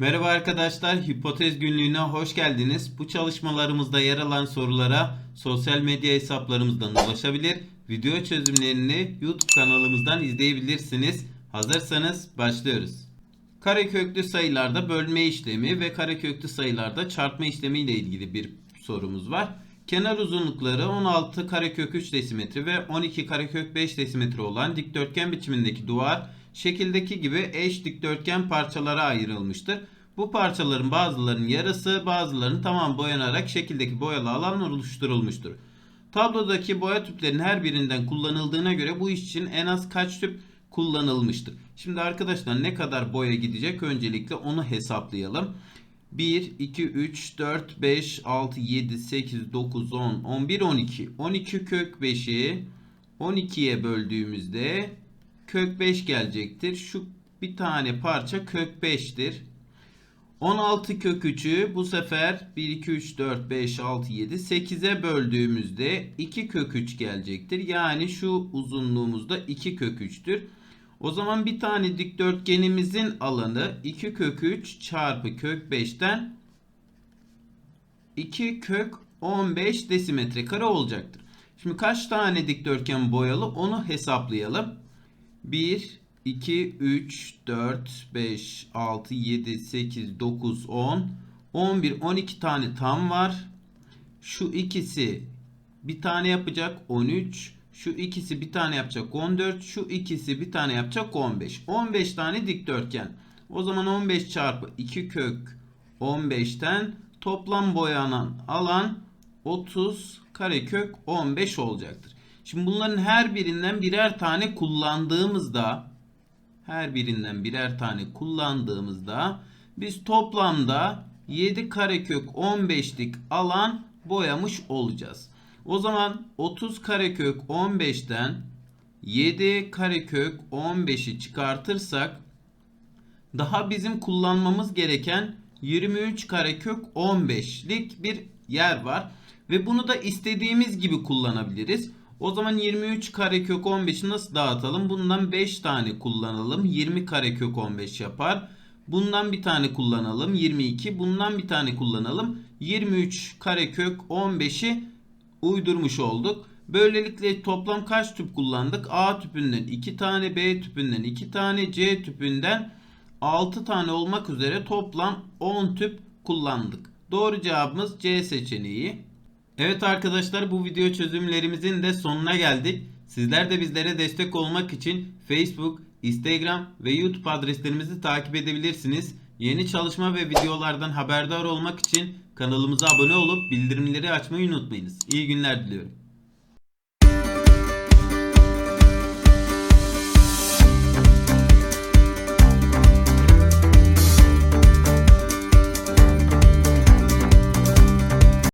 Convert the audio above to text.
Merhaba arkadaşlar, Hipotez Günlüğü'ne hoş geldiniz. Bu çalışmalarımızda yer alan sorulara sosyal medya hesaplarımızdan ulaşabilir. Video çözümlerini YouTube kanalımızdan izleyebilirsiniz. Hazırsanız başlıyoruz. Kareköklü sayılarda bölme işlemi ve kareköklü sayılarda çarpma işlemi ile ilgili bir sorumuz var. Kenar uzunlukları 16 karekök 3 desimetre ve 12 karekök 5 desimetre olan dikdörtgen biçimindeki duvar şekildeki gibi eş dikdörtgen parçalara ayrılmıştır. Bu parçaların bazılarının yarısı bazılarının tamam boyanarak şekildeki boyalı alan oluşturulmuştur. Tablodaki boya tüplerinin her birinden kullanıldığına göre bu iş için en az kaç tüp kullanılmıştır? Şimdi arkadaşlar ne kadar boya gidecek öncelikle onu hesaplayalım. 1, 2, 3, 4, 5, 6, 7, 8, 9, 10, 11, 12. 12 kök 5'i 12'ye böldüğümüzde kök 5 gelecektir. Şu bir tane parça kök 5'tir. 16 kök 3'ü bu sefer 1, 2, 3, 4, 5, 6, 7, 8'e böldüğümüzde 2 kök 3 gelecektir. Yani şu uzunluğumuzda 2 kök 3'tür. O zaman bir tane dikdörtgenimizin alanı 2 kök 3 çarpı kök 5'ten 2 kök 15 desimetre kare olacaktır. Şimdi kaç tane dikdörtgen boyalı onu hesaplayalım. 1, 2, 3, 4, 5, 6, 7, 8, 9, 10, 11, 12 tane tam var. Şu ikisi bir tane yapacak 13. Şu ikisi bir tane yapacak 14. Şu ikisi bir tane yapacak 15. 15 tane dikdörtgen. O zaman 15 çarpı 2 kök 15'ten toplam boyanan alan 30 karekök 15 olacaktır. Şimdi bunların her birinden birer tane kullandığımızda her birinden birer tane kullandığımızda biz toplamda 7 karekök 15'lik alan boyamış olacağız. O zaman 30 karekök 15'ten 7 karekök 15'i çıkartırsak daha bizim kullanmamız gereken 23 karekök 15'lik bir yer var. Ve bunu da istediğimiz gibi kullanabiliriz. O zaman 23 karekök 15'i nasıl dağıtalım? Bundan 5 tane kullanalım. 20 karekök 15 yapar. Bundan bir tane kullanalım. 22. Bundan bir tane kullanalım. 23 karekök 15'i uydurmuş olduk. Böylelikle toplam kaç tüp kullandık? A tüpünden 2 tane, B tüpünden 2 tane, C tüpünden 6 tane olmak üzere toplam 10 tüp kullandık. Doğru cevabımız C seçeneği. Evet arkadaşlar bu video çözümlerimizin de sonuna geldik. Sizler de bizlere destek olmak için Facebook, Instagram ve YouTube adreslerimizi takip edebilirsiniz. Yeni çalışma ve videolardan haberdar olmak için kanalımıza abone olup bildirimleri açmayı unutmayınız. İyi günler diliyorum.